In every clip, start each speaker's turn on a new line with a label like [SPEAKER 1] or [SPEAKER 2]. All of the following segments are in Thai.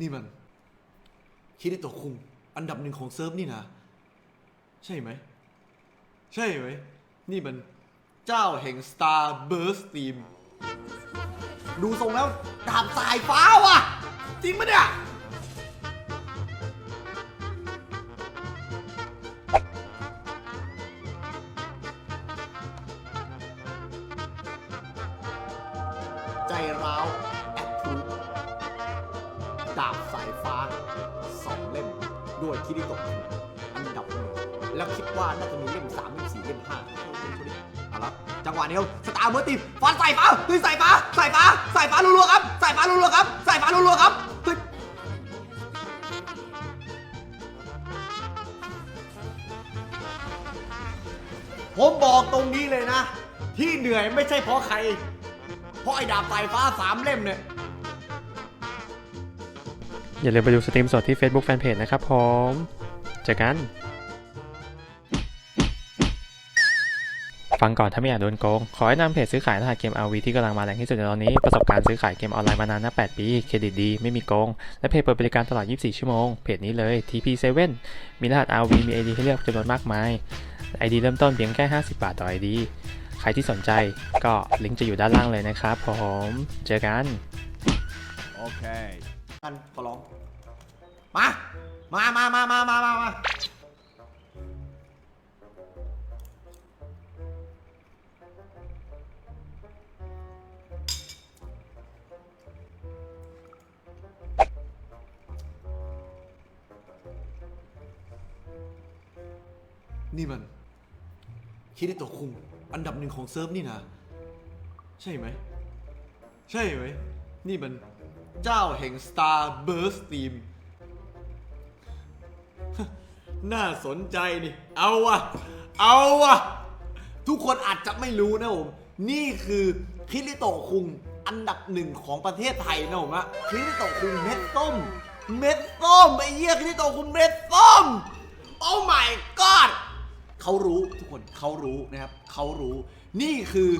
[SPEAKER 1] นี่มัน คิริโตะคุง อันดับหนึ่งของเซิร์ฟนี่นะ ใช่ไหม ใช่ไหม นี่มัน เจ้าแห่ง Star Burst Team ดูทรงแล้วดาบสายฟ้าว่ะ จริงปะเนี่ย ใจร้าวแอดทู ดาบสายฟ้าสองเล่ม ด้วยคิริโตะอันดับหนึ่งแล้วคิดว่าน่าจะมีเล่มสามเล่มสี่เล่มห้าเอาละจังหวะนี้ครับสตาร์เมอร์ตีฟันสายฟ้าเฮ้ยสายฟ้าสายฟ้าสายฟ้ารัวๆครับสายฟ้ารัวๆครับสายฟ้ารัวๆครับเฮ้ยผมบอกตรงนี้เลยนะ ที่เหนื่อยไม่ใช่เพราะใคร เพราะไอ้ดาบสายฟ้าสามเล่มเนี่ย
[SPEAKER 2] อย่าลืมไปดูสตรีมสดที่ Facebook Fanpage นะครับผมเจอกัน ฟังก่อนถ้าไม่อยากโดนโกง ขอแนะนำเพจซื้อขายรหัสเกม RV ที่กำลังมาแรงที่สุดในตอนนี้ ประสบการณ์ซื้อขายเกมออนไลน์มานานนับ8ปี เครดิตดี ไม่มีโกง และเพจเปิดบริการตลอด 24 ชั่วโมง เพจนี้เลย TP7 มีรหัส RV มี ID ให้เลือกจำนวนมากมาย ID เริ่มต้นเพียงแค่ 50 บาทต่อ ID ใครที่สนใจก็ลิงก์จะอยู่ด้านล่างเลยนะครับผม เจอกัน
[SPEAKER 3] Okay.
[SPEAKER 1] กันขอร้อง มา มา มา มา มา มา มามานี่มัน คิดได้ตัวคุง อันดับหนึ่งของเซิร์ฟนี่นะ ใช่ไหม ใช่ไหม นี่มัน เจ้าแห่ง Star Burst Team น่าสนใจนี่ เอาวะเอาวะทุกคนอาจจะไม่รู้นะผม นี่คือคิริโตคุงอันดับหนึ่งของประเทศไทยนะผมอะคิริโตคุงเม็ดส้ม เม็ดส้มไอ้เหี้ยคิริโตคุงเม็ดส้ม โอ้ my god เขารู้ทุกคนเขารู้นะครับเขารู้ นี่คือ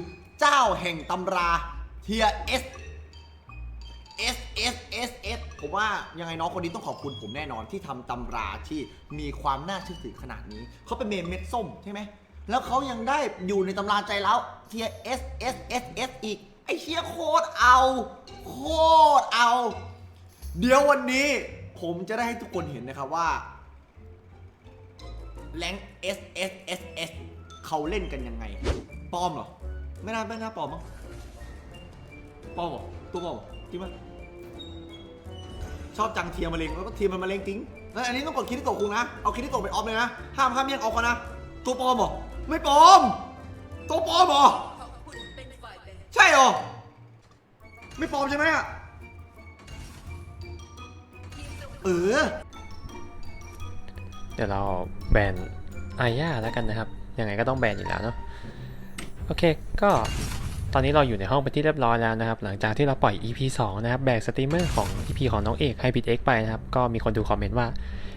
[SPEAKER 1] เจ้าแห่งตำราเทียเอส S S S ผมว่ายังไงน้องคนนี้ต้องขอบคุณผมแน่นอนที่ทำตำราที่มีความน่าเชื่อถือขนาดนี้ เขาเป็นเมนเม็ดส้มใช่ไหม แล้วเขายังได้อยู่ในตำราใจแล้วเทีย S S S S อีก ไอเชียโคตรเอา โคตรเอา เดี๋ยววันนี้ผมจะได้ให้ทุกคนเห็นนะครับว่าแรง S S S S เขาเล่นกันยังไงปลอมเหรอ ไม่น่าไม่น่าปลอมมั้งปลอมเหรอ ตัวปลอมจริงมั้ย ชอบจังเทียมมะเร็งแล้วก็เทียมมันมะเร็งจริงแล้วอันนี้ต้องกดคิดที่ตกคุงนะ เอาคิดที่ตกไปออฟเลยนะ ห้ามห้ามแย่งออกกันนะ ตัวปลอมเหรอ ไม่ปลอม ตัวปลอมเหรอ ใช่เหรอ ไม่ปลอมใช่ไหมอะ เออ
[SPEAKER 2] เดี๋ยวเราแบนอาญาแล้วกันนะครับ ยังไงก็ต้องแบนอยู่แล้วเนาะ โอเค ก็ ตอนนี้เราอยู่ในห้องเป็นที่เรียบร้อยแล้วนะครับ หลังจากที่เราปล่อย EP 2 นะครับ แบกสตรีมเมอร์ของ EP ของน้องเอกให้บิดเอ็กไปนะครับ ก็มีคนดูคอมเมนต์ว่า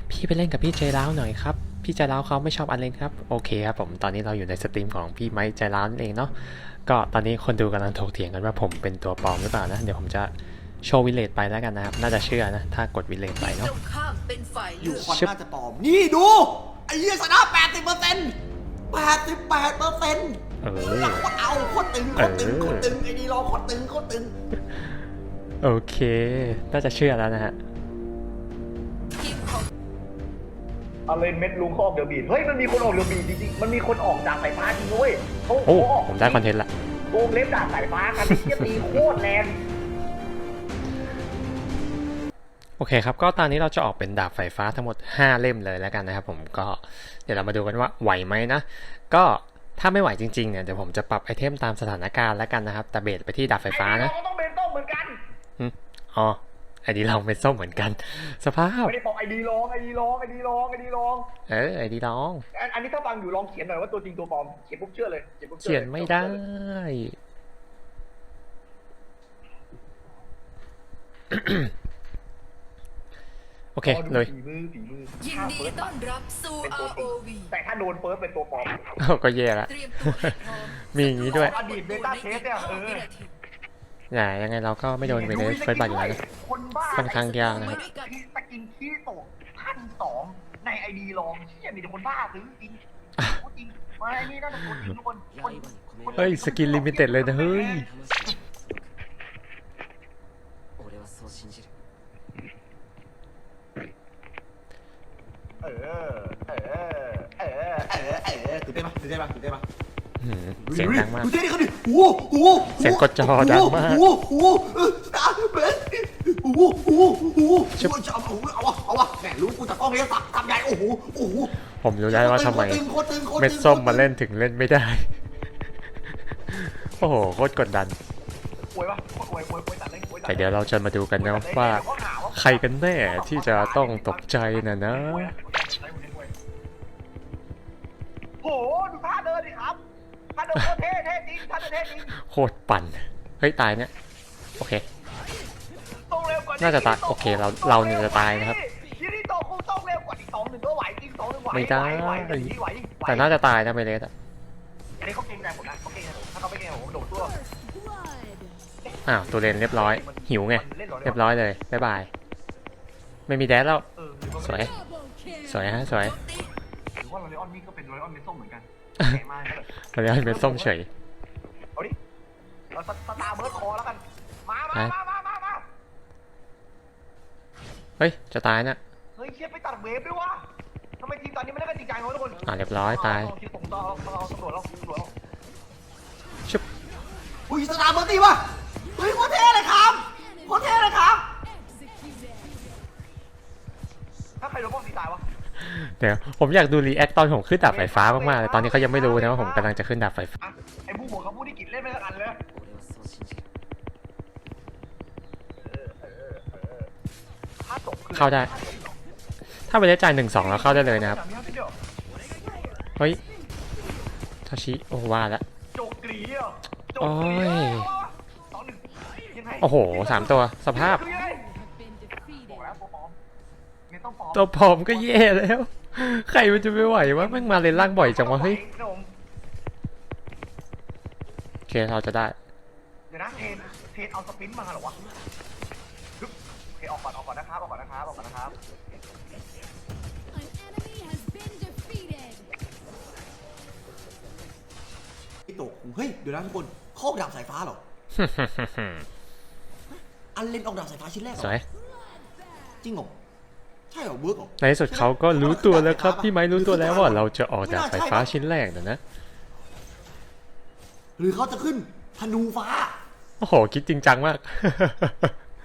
[SPEAKER 2] พี่ไปเล่นกับพี่ใจร้าวหน่อยครับ พี่ใจร้าวเขาไม่ชอบอันเล่นครับ โอเคครับผม ตอนนี้เราอยู่ในสตรีมของพี่ไม้ใจร้าวนั่นเองเนาะ ก็ตอนนี้คนดูกำลังถกเถียงกันว่าผมเป็นตัวปลอมหรือเปล่านะ เดี๋ยวผมจะโชว์วิเลตไปแล้วกันนะครับ น่าจะเชื่อนะ ถ้ากดวิเลตไป
[SPEAKER 4] ต
[SPEAKER 2] เนาะ
[SPEAKER 4] รงข้ามเป็นฝ่าย
[SPEAKER 1] อ
[SPEAKER 4] เลื
[SPEAKER 1] ยู่
[SPEAKER 4] อก
[SPEAKER 1] คอน
[SPEAKER 2] ชึบ
[SPEAKER 1] น่าจะปลอม นี่ดู ไอ้เหี้ยชนะ80เปอร์เซ็นต์88เปอร์เซ็นต์
[SPEAKER 2] เออ
[SPEAKER 1] โคตรเอาโคตรตึงโคตรตึงโคตรตึงไอ้นี่รอโคตรตึงโคตรตึง
[SPEAKER 2] โอเค น่าจะเชื่อแล้วนะฮะ
[SPEAKER 4] ทีมของ
[SPEAKER 5] เอาเลยเม็ดลุงเขาออกเรือบีดเฮ้ยมันมีคนออกเรือบีดจริงๆมันมีคนออกจากสายฟ้าจริงด้วยเขา
[SPEAKER 2] โอ้
[SPEAKER 5] เขาออก
[SPEAKER 2] ผมได้คอนเทนต์ละ
[SPEAKER 5] โกงเล็บดาบสายฟ้ากันไอ้เทียตีโคตรแรง
[SPEAKER 2] โอเคครับ ก็ตอนนี้เราจะออกเป็นดาบไฟฟ้าทั้งหมด 5 เล่มเลยแล้วกันนะครับผมก็เดี๋ยวเรามาดูกันว่าไหวไหมนะ ก็ ถ้าไม่ไหวจริงๆเนี่ยเดี๋ยวผมจะปรับไอเทมตามสถานการณ์แล้วกันนะครับ แต่เบสไปที่ดาบไฟฟ้านะ
[SPEAKER 5] ไอ้เราก็ต้องเป็นต้มเหมือนกัน
[SPEAKER 2] อืมอ๋อไอดีลองเป็นส้มเหมือนกัน สภาพ
[SPEAKER 5] ไม่ได้บอกไอดีลองไอดีลองไอดีลองไอดีลอง
[SPEAKER 2] เออไอดีลอง
[SPEAKER 5] อันอันนี้ถ้าฟังอยู่ลองเขียนหน่อยว่าตัวจริงตัวปลอมเขียนปุ๊บเชื่อเลยเขียนปุ๊บเชื่
[SPEAKER 2] เขี
[SPEAKER 5] อย
[SPEAKER 2] น
[SPEAKER 5] เลย
[SPEAKER 2] ไม่ได้ โอเค
[SPEAKER 5] รอดู
[SPEAKER 2] เลย
[SPEAKER 5] ฝีมือฝีมือ
[SPEAKER 4] ยิน
[SPEAKER 5] ถ้า
[SPEAKER 4] ดี
[SPEAKER 5] เฟิร์ส
[SPEAKER 4] ต้อนรับสู่
[SPEAKER 5] เป็นตัวจริง
[SPEAKER 4] ROV
[SPEAKER 5] แต่ถ้าโดนเฟิร์สเป็นตัวปลอม
[SPEAKER 2] เอาก็แย่ละ
[SPEAKER 4] เตรียมตัวให้พร้อม
[SPEAKER 2] มีอย่างนี้ด้วย
[SPEAKER 5] อดีต beta test เนี่ยเออ
[SPEAKER 2] แต่ยังไงเราก็ไม่โดนเวเลสเฟิร์สบัตอยู่แล้วนะ
[SPEAKER 5] คนบ้า
[SPEAKER 2] ค่อนข้างยากนะครับ
[SPEAKER 5] สกินคีโตะพันสองในไอดีลองเชี่ยมีแต่คนบ้าซื้อจริงพูดจริงมาไอ้นี่น่าจะคนจริงทุกคนคนคน
[SPEAKER 2] เฮ้ย สกินลิมิเต็ดเลยนะ เฮ้ย
[SPEAKER 6] 俺
[SPEAKER 5] เออ เออ เออ
[SPEAKER 1] เออ เออตื่นเต้นปะตื่นเต้นปะตื่นเต้นปะ
[SPEAKER 2] เสียงดังมาก
[SPEAKER 1] ดูเต้นดิเขาดิโอ้โหโอ้โห
[SPEAKER 2] เสียงกดจอดังมาก
[SPEAKER 1] โอ้โหโอ้โหเออตาเบสโอ้โหโอ้โหโอ้โหเอาเอาเอาเอาวะแหมรู้กูจากกล้องนี้สับทำใหญ่โอ้โหโอ้โห
[SPEAKER 2] ผมรู้ได้ว่าทำไมเม็ดส้มมาเล่นถึงเล่นไม่ได้ โอ้โหโคตรกดดันแต่เดี๋ยวเราจะมาดูกันนะว่า ใครกันแน่ที่จะต้องตกใจนะนะ
[SPEAKER 5] โหดูท่าเดินดิครับท่าเดินโคตรเท่เท่จริงท่าเดินเท่จริง
[SPEAKER 2] โคตรปั่น เฮ้ย ตายเนี่ย โอเค
[SPEAKER 5] ต้องเร็วกว่า
[SPEAKER 2] น่าจะตายโอเคเราเราเนี่ยจะตายนะครับ
[SPEAKER 5] ยิริโตะคงต้องเร็วกว่าอีกสองหนึ่งก็ไหวจริงสองหนึ่งไหว
[SPEAKER 2] ไม่ได้
[SPEAKER 5] ไหวไหวไหวไหว
[SPEAKER 2] แต่น่าจะตายนะเวเลสอะ
[SPEAKER 5] อันนี้เขาเก่งใจผมนะเขาเก่งใจผมถ้าเขาไม่เก่งใจผมโดดตัว
[SPEAKER 2] อ้าวตัวเลนเรียบร้อย หิวไง เรียบร้อยเลยบ๊ายบาย ไม่มีแดดแล้ว
[SPEAKER 5] เออหรือว่า
[SPEAKER 2] สวย สวยฮะ สวย
[SPEAKER 5] หรื อว่าโรเลออนนี่ก็เป็นโรเลออนเมส้มเหมือนกันแก่มากเลย
[SPEAKER 2] ตอนนี้เป็นส้มเฉย
[SPEAKER 5] เอาดิเราสสตาร์เบิร์ดคอแล้วกัน มามา
[SPEAKER 2] ฮะ
[SPEAKER 5] มามามามา
[SPEAKER 2] เฮ้ย จะตายน่ะ
[SPEAKER 5] เฮ้ยเชียไปตัดเวฟด้วยวะทำไมทีมตอนนี้ไม่ได้กันจริงจังวะทุกคน
[SPEAKER 2] อ่าเรียบร้อยตาย
[SPEAKER 5] เอคิดผมต่อเราเราตำรวจเราตำรวจเรา
[SPEAKER 2] ชุบ
[SPEAKER 1] อุ้ยสตาร์เบอร์ตีว่ะเฮ้ยโคตรเท่เลยครับโคตรเท่เลยครับ
[SPEAKER 5] ถ้าใครโดนป้องตีตายวะ
[SPEAKER 2] เดี๋ยวผมอยากดูรีแอคตอนผมขึ้นดาบไฟฟ้ามากๆเลยตอนนี้เขายังไม่รู้นะว่าผมกำลังจะขึ้นดาบไฟฟ้า
[SPEAKER 5] ไอ้ผู้หัวเขาพูดที่กินเล่นไม่สักอันเลยถ้า
[SPEAKER 2] เข้าได้ ถ้าไปได้จ่ายหนึ่งสองแล้วเข้าได้เลยนะครับเฮ้ยทาชิ โอ้ว่าแล้วโอ้ยโอ้โหสามตัวสภาพ
[SPEAKER 5] ต้องปลอม
[SPEAKER 2] ตัวผอมก็แย่แล้ว ใครมันจะไม่ไหววะแม่งมาเลนล่างบ่อยจังวะเฮ้ย
[SPEAKER 5] ครับผม
[SPEAKER 2] โอเคเราจะได้
[SPEAKER 5] เดี๋ยวนะเทนเทนเอาสปินมาเหรอวะฮึบโอเคออกก่อนออกก่อนนะครับออกก่อนนะครับออกก่อนนะครับ
[SPEAKER 1] ไอ้โตกเฮ้ยเดี๋ยวนะทุกคนเขาออกดาบสายฟ้าเหรออันเล่นออกดาบสายฟ้าชิ้นแรกเหร
[SPEAKER 2] ส
[SPEAKER 1] อ
[SPEAKER 2] วย
[SPEAKER 1] จริงเหรอ ใช่เหรอเวิร์กเหรอ
[SPEAKER 2] ในที่สุดเขาก็รู้ตัวแล้วครับพี่ไม้รู้ตัวแล้วว่าเราจะออกดาบไฟฟ้าชิ้นแรกนะนะ
[SPEAKER 1] หรือเขาจะขึ้นธนูฟ้า
[SPEAKER 2] โอ้โห คิดจริงจังมาก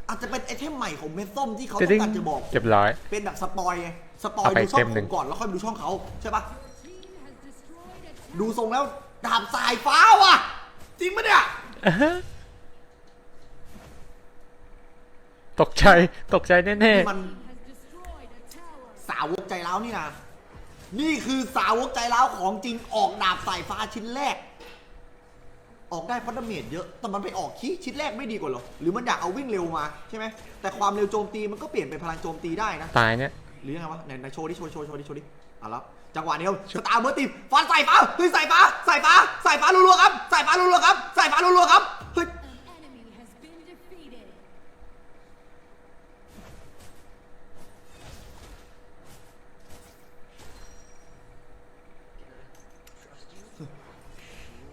[SPEAKER 1] อาจจะเป็นไอเทมใหม่ของเมดส้มที่เขา
[SPEAKER 2] จะ
[SPEAKER 1] ต้
[SPEAKER 2] ได้
[SPEAKER 1] องการจะบอก
[SPEAKER 2] เรียบร้อย
[SPEAKER 1] เป็นแบบสปอยไงสปอย
[SPEAKER 2] เอาไป
[SPEAKER 1] ดูช่อ
[SPEAKER 2] เต็
[SPEAKER 1] ง
[SPEAKER 2] ม
[SPEAKER 1] ผ
[SPEAKER 2] หนึ่
[SPEAKER 1] ม
[SPEAKER 2] ง
[SPEAKER 1] ก่อนแล้วค่อยไปดูช่องเขาใช่ปะดูทรงแล้วดาบสายฟ้าว่ะ จริงปะเนี่ย
[SPEAKER 2] อ่าฮะตกใจ ตกใจแน่
[SPEAKER 1] นี่มัน สาวกใจร้าวนี่นะนี่คือสาวกใจร้าวของจริงออกดาบสายฟ้าชิ้นแรก ออกได้เพราะดาเมจเยอะ แต่มันไปออกขี้ชิ้นแรกไม่ดีกว่าเหรอ หรือมันอยากเอาวิ่งเร็วมาใช่ไหม แต่ความเร็วโจมตีมันก็เปลี่ยนเป็นพลังโจมตีได้นะ
[SPEAKER 2] ๆตายเนี่ย
[SPEAKER 1] หรือยังไงวะไหนไหนโชว์ดิโชว์โชว์โชว์ดิโชว์ดิอะแล้วจังหวะเดียวสตาร์เบอร์ตีมฟันสายฟ้าเฮ้ยสายฟ้าสายฟ้าสายฟ้ารัวๆครับสายฟ้ารัวๆครับสายฟ้ารัวๆครับเฮ้ย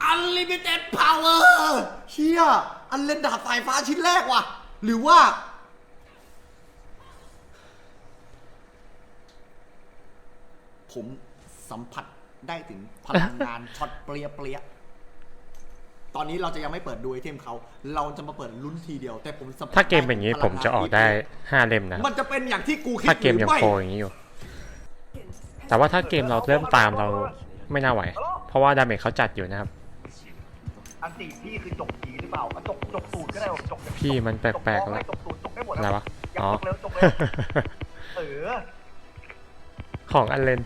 [SPEAKER 1] อันลิ มิเต็ดพาวเวอร์เชี่ยอันเล่นดาบสายฟ้าชิ้นแรกว่ะ หรือว่า ผมสัมผัสได้ถึงพลังงานช็อตเปรียเปรียตอนนี้เราจะยังไม่เปิดดูไอเทมเขา เราจะมาเปิดลุ้นทีเดียว แต่ผมสัมผัส
[SPEAKER 2] ถ้าเกมเป็นอย่างนี้
[SPEAKER 1] ถึ
[SPEAKER 2] ผมจะออกได้5เล่มนะ
[SPEAKER 1] มันจะเป็นอย่างที่กูคิด
[SPEAKER 2] ถ้าเกม
[SPEAKER 1] หรื
[SPEAKER 2] ยัง
[SPEAKER 1] อไม่
[SPEAKER 2] โปรอย่างนี้อยู่ แต่ว่าถ้าเกมเราเริ่มตามเราไม่น่าไหว เพราะว่าดาเมจเขาจัดอยู่นะครับ
[SPEAKER 5] อันตีพี่คือจกผีหรือเปล่าอะจกจกตูดก็ได้ผมจก
[SPEAKER 2] พี่มันแปลกๆ
[SPEAKER 5] แล้
[SPEAKER 2] แล้วว
[SPEAKER 5] จกตูดจกได้หมด
[SPEAKER 2] อะไรวะ
[SPEAKER 5] อยาก
[SPEAKER 2] อ๋อ
[SPEAKER 5] จกเร็วจกเร็ว เออ
[SPEAKER 2] ของอันเลน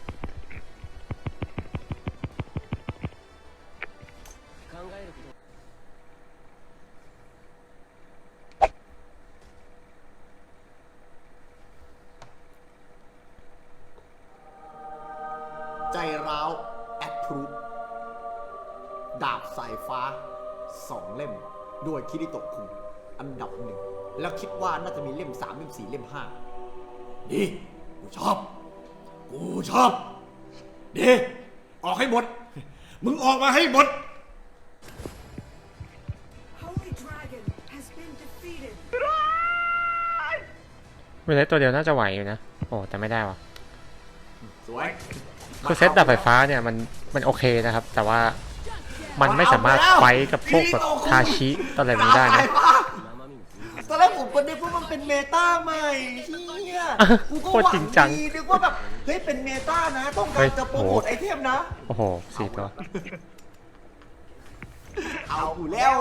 [SPEAKER 1] ดาบสายฟ้าสองเล่มด้วยคิริโตะคุงอันดับหนึ่ง แล้วคิดว่าน่าจะมีเล่มสามเล่มสี่เล่มห้าดีกูชอบ กูชอบ ดีออกให้หมด มึงออกมาให้หมด
[SPEAKER 7] Holy Dragon has been defeated.
[SPEAKER 2] เวลาตัวเดียวน่าจะไหวอยู่นะ โอ้แต่ไม่ได้วะ
[SPEAKER 1] สวย
[SPEAKER 2] คือเซตดับไฟฟ้าเนี่ยมันมันโอเคนะครับ แต่ว่า มันไม่สามารถไฟท์กับพวกแบบทาชิอะไรแบบนี้ได้นะ
[SPEAKER 1] ตอนแรกผมก็นึกว่ามันเป็นเมตาใหม่เฮียกูก็
[SPEAKER 2] โคตรจริงจัง
[SPEAKER 1] ดีนึกว่าแบบเฮ้ยเป็นเมตานะต้องกา
[SPEAKER 2] เฮ้
[SPEAKER 1] ร
[SPEAKER 2] ย
[SPEAKER 1] จะโปรโมท
[SPEAKER 2] โห
[SPEAKER 1] ไอเทมนะ
[SPEAKER 2] โอ้โหสี่ตัว
[SPEAKER 1] เอาอยู่แล้ว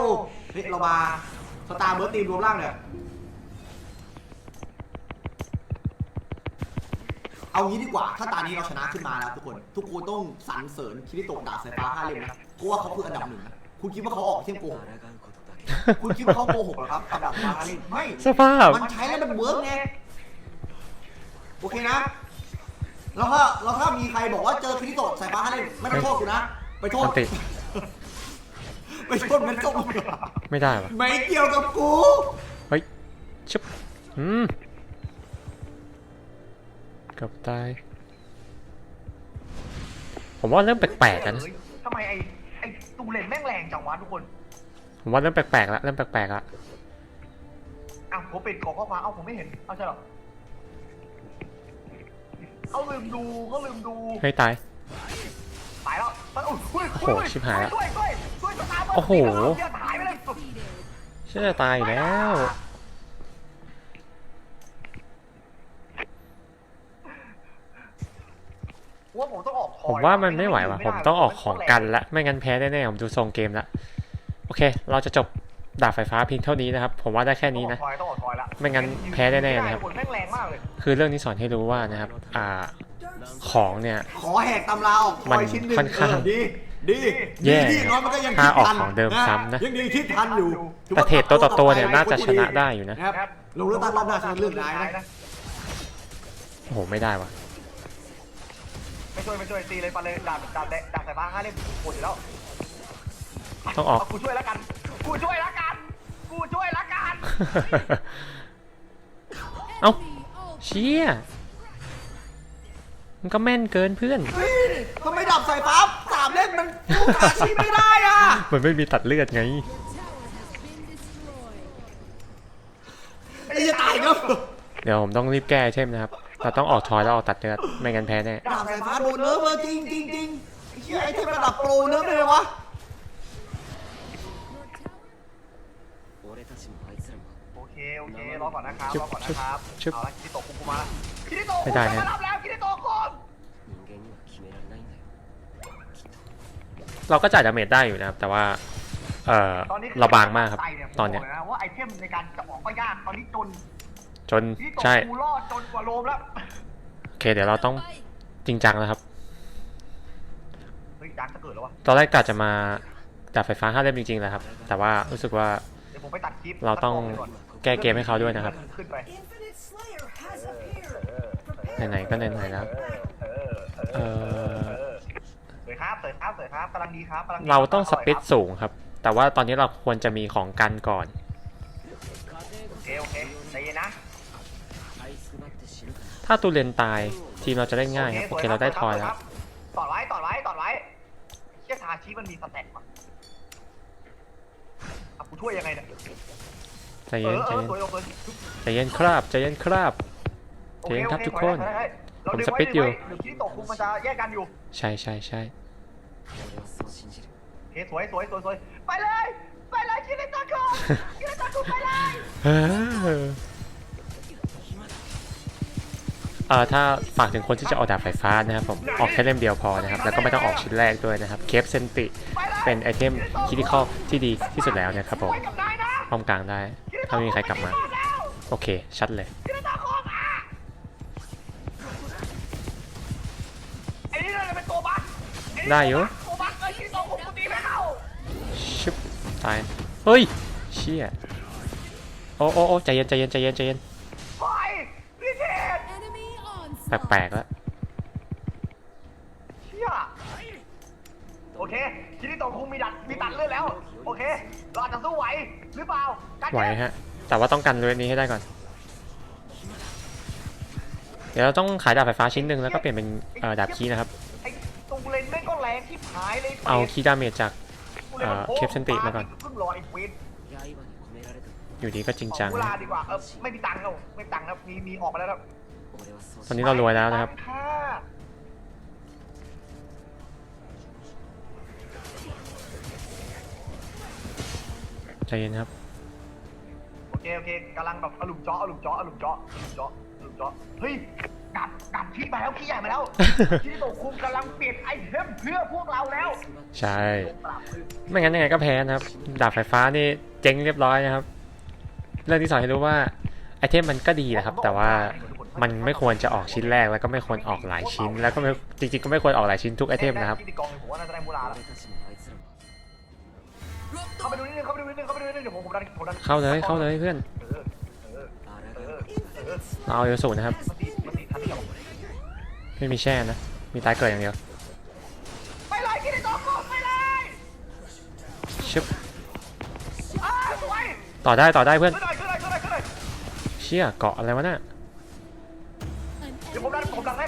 [SPEAKER 1] เฮ้ยเรามาสตาร์เบิร์ตตีมรวมร่างเนี่ย เอางี้ดีกว่า ถ้าตอนนี้เราชนะขึ้นมาแล้วทุกคน ทุกคนต้องสรรเสริญคิริโตะดาบสายฟ้าห้าเล่มนะเพราะว่าเขาคืออันดับหนึ่งนะคุณคิดว่าเขาออกเที่ยงโกหกคุณคิดว่าเขาโกหกเหรอครับอันดับห้าเล่มไม่
[SPEAKER 2] สภาพ
[SPEAKER 1] มันใช้แล้วมันเวิร์กไงโอเคนะ แล้วถ้าแล้วถ้ามีใครบอกว่าเจอคิริโตะสายฟ้าห้าเล่มไม่ต้องโทษกูนะไปโทษ
[SPEAKER 2] ติ
[SPEAKER 1] ไปโทษมันจบ
[SPEAKER 2] ไม่ได้ปะ
[SPEAKER 1] ไม่เกี่ยวกับกู
[SPEAKER 2] เฮ้ยชุบอืม กับตาย ผมว่าเริ่มแปลกๆกันนะ
[SPEAKER 5] เฮ้ยทำไมไอ้ไอ้ตูเลนแม่งแรงจังวะทุกคน
[SPEAKER 2] ผมว่าเริ่มแปลกๆแล้วเริ่มแปลกๆแล้ว
[SPEAKER 5] อ้าวผมปิดกล่องข้อความเอ้าผมไม่เห็น เอาใช่เหรอเขาลืมดูเขาลืมดู
[SPEAKER 2] เฮ้ยตาย
[SPEAKER 5] ตายแล้วมันอุ้ยอุ้ย
[SPEAKER 2] โอ้โหชิบหายละ
[SPEAKER 5] ช่วยช่วยช่วยสตาร์เบิร์
[SPEAKER 2] โอ้โห
[SPEAKER 5] เหี้ยตายไปเลย
[SPEAKER 2] เชื่อจะตายอยู่แล้ว
[SPEAKER 5] ว่าผมต้องออกค
[SPEAKER 2] ผ
[SPEAKER 5] อย
[SPEAKER 2] มว่ามันไม่ไหวว่ะผมต้องออกของกันละไม่งั้นแพ้แน่ๆผมดูทรงเกมละโอเค เราจะจบดาบไฟฟ้าเพียงเท่านี้นะครับ ผมว่าได้แค่นี้นะ
[SPEAKER 5] ต้องออกคอยต้องออกคอยละ
[SPEAKER 2] ไม่งั้นแพ้แน่ๆนะครับ
[SPEAKER 5] ไม่ได้แม่งแรงมากเลย
[SPEAKER 2] คือเรื่องนี้สอนให้รู้ว่านะครับอ่าของเนี่ย
[SPEAKER 1] ขอแหกตำราออกค
[SPEAKER 2] มั
[SPEAKER 1] อนยชิ้นหนึ่ง
[SPEAKER 2] ค่อนข้าง
[SPEAKER 1] เออดีดี
[SPEAKER 2] แย่
[SPEAKER 1] ดีที่น้อยมันก็ยัง
[SPEAKER 2] ถ้า
[SPEAKER 1] คิด
[SPEAKER 2] ออก
[SPEAKER 1] ทัน
[SPEAKER 2] ของเดิมซ้ำนะ
[SPEAKER 1] ยังดีที่ทันอยู่ถือ
[SPEAKER 2] แต่
[SPEAKER 1] ว่า
[SPEAKER 2] เทรดตัวต่อตัวเนี่ยน่าจะชนะได้อยู่นะ
[SPEAKER 1] นะครับลงเลือกตั้งรอบหน้าชนะเลือกนายนะ
[SPEAKER 2] โอ้โหไม่ได้ว่ะ
[SPEAKER 5] ไม่ช่วยไม่ช่วยตีเลยปันเลยดาบดาบแดงดาบสายฟ้าห้าเล่มโหดอยู่แล้ว
[SPEAKER 2] ต้องออก
[SPEAKER 5] เากูช่วยแล้วกัน กูช่วยแล้วกัน กูช่วยแล้วกัน
[SPEAKER 2] เอ้าเชี่ยมันก็แม่นเกินเพื่อน
[SPEAKER 1] เฮ้ยทำไมดับสายฟ้าสามเล่มมันสู้กาชีไม่ได้อะ
[SPEAKER 2] มันไม่มีตัดเลือดไง
[SPEAKER 1] ไอ้จะตายก็
[SPEAKER 2] เดี๋ยวผมต้องรีบแก้ไอเทมนะครับ เราต้องออกทอยแล้วเอกตัดเนื้อไม่งั้นแพ้แน่
[SPEAKER 1] ดาบสายฟ้าโดนเนื้อเวอร์จริงจริงจริงไอ้เหี้ยไอ้เทพระดับโปรเนื้อเลยวะ
[SPEAKER 5] โอเคโอเครอก่อนนะครับรอก่อนนะครับเอาละคิริโตะคุกุมาละคิริโตะคุ
[SPEAKER 2] กุ
[SPEAKER 5] มารับแล้วคิริโตะคม
[SPEAKER 2] เราก็จ่ายดาเมจได้อยู่นะครับ แต่ว่าเออเราบางมากครับ ตอนเนี้ย
[SPEAKER 5] ว่าไอเทมในการจะออกก็ยากตอนนี้จน
[SPEAKER 2] จน
[SPEAKER 5] คิริโตะ
[SPEAKER 2] ใช่
[SPEAKER 5] กูรอดจนกว่าโรมแล้ว
[SPEAKER 2] โอเค เดี๋ยวเราต้องจริงจังแล้วครับ
[SPEAKER 5] เฮ้ยดังจะเกิดแล้ววะ
[SPEAKER 2] ตอนแรกกะจะมาดับไฟฟ้าห้าเล่มจริงๆแหละครับ แต่ว่ารู้สึกว่า
[SPEAKER 5] เดี๋ยวผมไปตัดคลิป
[SPEAKER 2] เราต้อง
[SPEAKER 5] ตัดกล้ไปก่อน
[SPEAKER 2] แก้เกมให้เขาด้วยนะครับ
[SPEAKER 5] ขึ้นไป
[SPEAKER 7] Infinite Slayer has appeared.
[SPEAKER 2] ไหนๆก็ไหนๆแล้ว
[SPEAKER 5] เออ
[SPEAKER 2] เออ
[SPEAKER 5] สวยครับสวยครับสวยครับกำลังดีครับกำลังดี
[SPEAKER 2] เราต้องส
[SPEAKER 5] ร่ย
[SPEAKER 2] ปีด
[SPEAKER 5] ครับ
[SPEAKER 2] สูงครับ แต่ว่าตอนนี้เราควรจะมีของกันก่อน ถ้าตูเลนตายทีมเราจะได้ง่ายครับโอเคเราได้ทอยแล้ว
[SPEAKER 5] ต่อไว้ต่อไว้ต่อไว้เชี่ยซาชิมันมีสแต็กว่ะกูช่วยยังไงเนี่ย
[SPEAKER 2] ใจ
[SPEAKER 5] เย็
[SPEAKER 2] นใจ
[SPEAKER 5] เย็
[SPEAKER 2] นใจเย็นครับใจเย็นครับใจเย็นครับทุกคนผมสปิดอยู่
[SPEAKER 5] ที่ตกคุมมันจะแยกกันอยู่
[SPEAKER 2] ใช่ใช่ใช่
[SPEAKER 5] เฮ้สวยสวยสวยสวยไปเลยไปเลยคิริตาคุคิริตาคุไปเลย
[SPEAKER 2] เอ่อถ้าฝากถึงคนที่จะออกดาบไฟฟ้านะครับผมออกแค่เล่มเดียวพอนะครับแล้วก็ไม่ต้องออกชิ้นแรกด้วยนะครับเคปเซนติเป็นไอเทมคิดิคอลที่ดีที่สุดแล้วนะครับผม
[SPEAKER 5] ไปกับนายนะ
[SPEAKER 2] ป้อมกลางได้ถ้าไม่มีใครกลับมา โอเค ชัดเลย
[SPEAKER 5] ได้
[SPEAKER 2] อยู่
[SPEAKER 5] ตัวบั๊กเลยคิริโตะคุงกูตีไม่เข้า
[SPEAKER 2] ชิบตาย เฮ้ย เชี่ยโอ้โอ้โอ้ใจเย็นใจเย็นใจเย็นใจเย็น
[SPEAKER 5] ปล่อยพี่เทศ
[SPEAKER 2] แปลกๆแล้ว
[SPEAKER 5] เชี่ยโอเคทีนี้ตะคงมีดัดมีตัดเลือดแล้ว โอเคเราอาจจะสู้ไหวหรือเปล่า
[SPEAKER 2] ไหวฮะ แต่ว่าต้องกันเวทนี้ให้ได้ก่อน เดี๋ยวเราต้องขายดาบไฟฟ้าชิ้นหนึ่งแล้วก็เปลี่ยนเป็นดาบคีนะครับ
[SPEAKER 5] เอา
[SPEAKER 2] คีดาเมจจากเคปเซนติมาก่อน
[SPEAKER 5] อ
[SPEAKER 2] ยู่ดีก็จริงจัง
[SPEAKER 5] ไม่มีตังค์แล้วไม่มีตังค์แล้วมีมีออกมาแล้ว
[SPEAKER 2] ตอนนี้เรารวยแล้วนะครับ
[SPEAKER 5] ค่ะ
[SPEAKER 2] ใจเย็นครับ
[SPEAKER 5] โอเคโอเคกำลังแบบอลุมเจาะอลุมเจาะอลุมเจาะอลุมเจาะอลุมเจาะเฮ้ยดับดับที่มาแล้วขี้ใหญ่มาแล้ว ที่ตกคุมกำลังเปลี่ยนไอเทมเพื่อพวกเราแล้ว
[SPEAKER 2] ใช่
[SPEAKER 5] ลงปราบมือ
[SPEAKER 2] ไม่งั้นยังไงก็แพ้นะครับ ดาบไฟฟ้านี่เจ๊งเรียบร้อยนะครับ เรื่องที่สอนให้รู้ว่าไอเทมมันก็ดีนะครับ แต่ว่า มันไม่ควรจะออกชิ้นแรกแล้วก็ไม่ควรออกหลายชิ้น แล้วก็ไม่จริงๆก็ไม่ควรออกหลายชิ้นทุกไอเทมนะครับ
[SPEAKER 5] เข้าเล
[SPEAKER 2] ยเข้าเลยเพื่อน
[SPEAKER 5] เอา
[SPEAKER 2] เอลสูนะครับ ไม่มีแช่นะ มีตายเกิดอย่างเดียว
[SPEAKER 5] ไปเลยกินไอ้ตัวกไปเลย
[SPEAKER 2] ชึบต่อได้ต่อได้เพื่อนเชี่ยเกาะอะไรวะ
[SPEAKER 5] เนี่ย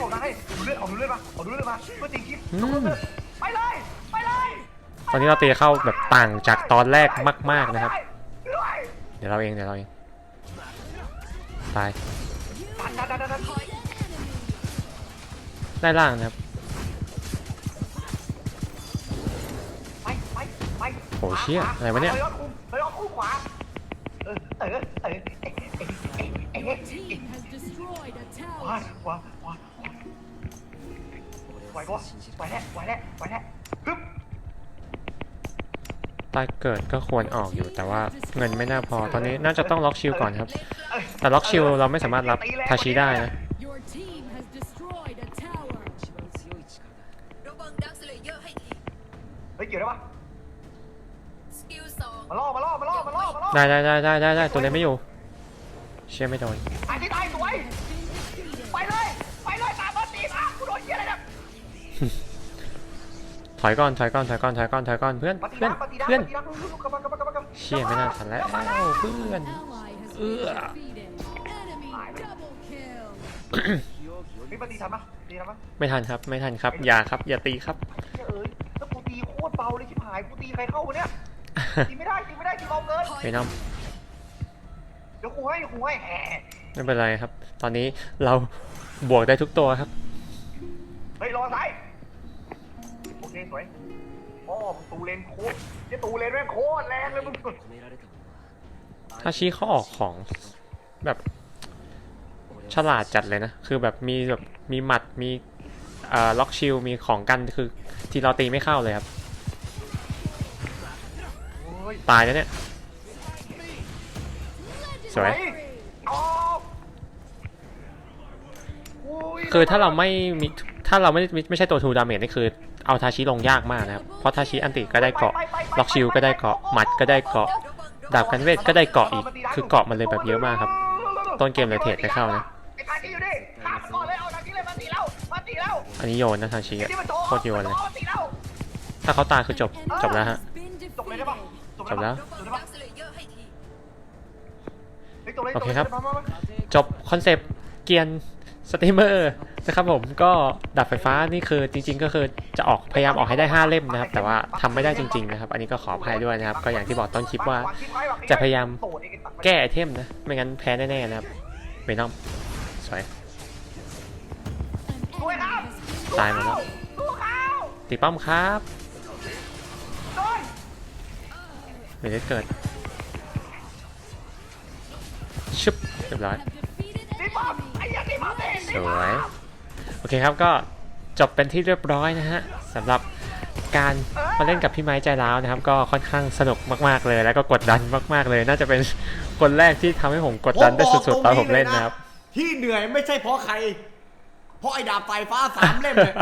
[SPEAKER 5] ผมดันให้ผมดันให้ผมดูเลือดผมดูเลือดมาผมดูเลือดมาเพื่อตีคลิป
[SPEAKER 2] อืม
[SPEAKER 5] ไปเลยไปเลย
[SPEAKER 2] ตอนนี้เราตีเข้าแบบต่างจากตอนแรกมาก ๆนะครับ
[SPEAKER 5] ด้วย
[SPEAKER 2] เดี๋ยวเราเองเดี๋ยวเราเองตาย
[SPEAKER 5] ดันดันดันดันดัน
[SPEAKER 2] ได้ล่างนะครับ
[SPEAKER 5] ไปไปไป
[SPEAKER 2] โหเชี่ยอะไรวะเนี่ย
[SPEAKER 5] เฮ้ยคุมเฮ้ยคุมขวาเออเออเออเอ๊ะเอ๊ะเอ๊ะเอ๊ะ
[SPEAKER 7] Team has destroyed a
[SPEAKER 5] ขวา
[SPEAKER 7] tower.
[SPEAKER 5] ขวาขวา ไหวปะ
[SPEAKER 6] วะ
[SPEAKER 5] ไหวแล้วไหวแล้วไหวแล้วฮึบ
[SPEAKER 2] ตายเกิดก็ควรออกอยู่แต่ว่าเงินไม่น่าพอตอนนี้น่าจะต้องล็อกชิลก่อนครับแต่ล็อกชิลเราไม่สามารถรับทาชิได้นะ
[SPEAKER 5] ได้ปะ
[SPEAKER 2] ได้ได้ได้ได้ได้ตัวเล็กไม่อยู่ เชี่ยไม่โดน
[SPEAKER 5] ไถ
[SPEAKER 2] อยก่อนถอยก่อนถอยก่อนถอยก่อนถอยก่อนเพื่อน
[SPEAKER 5] มาตี
[SPEAKER 2] เพื่อน
[SPEAKER 5] นะมาตีนะ
[SPEAKER 2] เพื่อน
[SPEAKER 5] มาตีนะกลับมากลับมากลับมากลับมา
[SPEAKER 2] เชี่ยไม่น่าทันแล้วเพื่อน
[SPEAKER 7] Ally has
[SPEAKER 2] Ugh.
[SPEAKER 7] been defeated. Enemy double kill.
[SPEAKER 5] เฮ้ยมาตีทันปะตีทันปะ
[SPEAKER 2] ไม่ทันครับไม่ทันครับอย่าครับอย่าตีครับ
[SPEAKER 5] เฮ้ยเอ้ยแล้วกูตีโคตรเบาเลยชิบหายกูตีใครเข้าวะเนี่ยตีไม่ได้ตีไม่ได้ตีเบาเกิน
[SPEAKER 2] ไม่น้อง
[SPEAKER 5] เดี๋ยวกูให้กูให้แหม
[SPEAKER 2] ไม่เป็นไรครับ ตอนนี้เราบวกได้ทุกตัวครับ
[SPEAKER 5] เฮ้ยรอซ้ายโอ เคสวยโอ้มึงตูเลนโคตรเจะตูเลนแม่งโคตรแรงเลยมึง
[SPEAKER 2] ถ้าชิเขาออกของแบบฉลาดจัดเลยนะ คือแบบมีแบบมีหมัดมีเอ่อล็อกชิลมีของกันคือทีเราตีไม่เข้าเลยครับตายแล้วเนี่ย สวย
[SPEAKER 5] ย
[SPEAKER 2] คือถ้าเราไม่มีถ้าเราไม่ไม่ใช่ตัวทูดาเมจนี่คือ เอาทาชิลงยากมากนะครับ เพราะทาชิอันติก็ได้เกาะ ล็อกชิลก็ได้เกาะ หมัดก็ได้เกาะ ดาบกันเวทก็ได้เกาะอีก คือเกาะมันเลยแบบเยอะมากครับ ต้นเกมเลยเทรดไม่เข้านะ
[SPEAKER 5] อันนี้
[SPEAKER 2] โยนนะทาชี้
[SPEAKER 5] โค
[SPEAKER 2] ตรโยนเลย ถ้าเขาตายคือจบ จบแล้วฮะ
[SPEAKER 5] จบ
[SPEAKER 2] แล้ว โอเคครับ
[SPEAKER 5] จลยมามามา
[SPEAKER 2] จบคอนเซปต์เกียน สตรีมเมอร์นะครับผมก็ดับไฟฟ้านี่คือจริง ๆ ก็คือจะออกพยายามออกให้ได้ 5 เล่มนะครับ แต่ว่าทำไม่ได้จริง ๆ นะครับ อันนี้ก็ขออภัยด้วยนะครับ ก็อย่างที่บอกต้นคลิปว่า จะพยายามแก้ไอเทมนะ ไม่งั้นแพ้แน่ๆนะครับเวนอมสวย
[SPEAKER 7] An
[SPEAKER 5] สวย
[SPEAKER 2] ตายหมดแล้วตีป้อมครับ
[SPEAKER 5] โดน
[SPEAKER 2] เมได้เกิดชึบเรียบร้อย สวย โอเคครับก็จบเป็นที่เรียบร้อยนะฮะสำหรับการมาเล่นกับพี่ไม้ใจร้าวนะครับ ก็ค่อนข้างสนุกมากๆเลย แล้วก็กดดันมากๆเลย น่าจะเป็นคนแรกที่ทำให้ผมกดดันได้สุดๆตอนผมเล่นนะครับ
[SPEAKER 1] ที่เหนื่อยไม่ใช่เพราะใคร เพราะไอ้ดาบไฟฟ้าสามเล่มเลย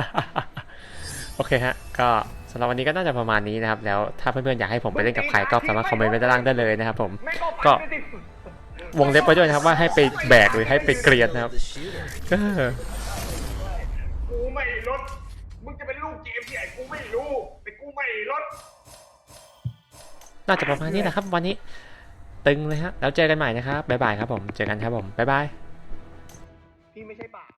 [SPEAKER 2] โอเคฮะก็สำหรับวันนี้ก็น่าจะประมาณนี้นะครับ แล้วถ้าเพื่อนๆอยากให้ผมไปเล่นกับใครก็สามารถคอมเมนต์ไว้ด้านล่างได้เลยนะครับผม
[SPEAKER 5] แม่ง
[SPEAKER 2] ก็
[SPEAKER 5] ไปไม่ติด
[SPEAKER 2] วงเล็บไว้ด้วยนะครับว่าให้ไปแบกหรือให้ไปเกรียนนะครับ
[SPEAKER 6] the shooter
[SPEAKER 2] เออ
[SPEAKER 5] กูไม่ลด มึงจะเป็นลูกเกมที่ไหนกูไม่รู้ แต่กูไม่ลด
[SPEAKER 2] น่าจะประมาณนี้แหละครับ วันนี้ ตึงเลยฮะแล้วเจอกันใหม่นะครับบ๊ายบายครับผมเจอกันครับผมบ๊ายบาย
[SPEAKER 5] พี่ไม่ใช่ป่า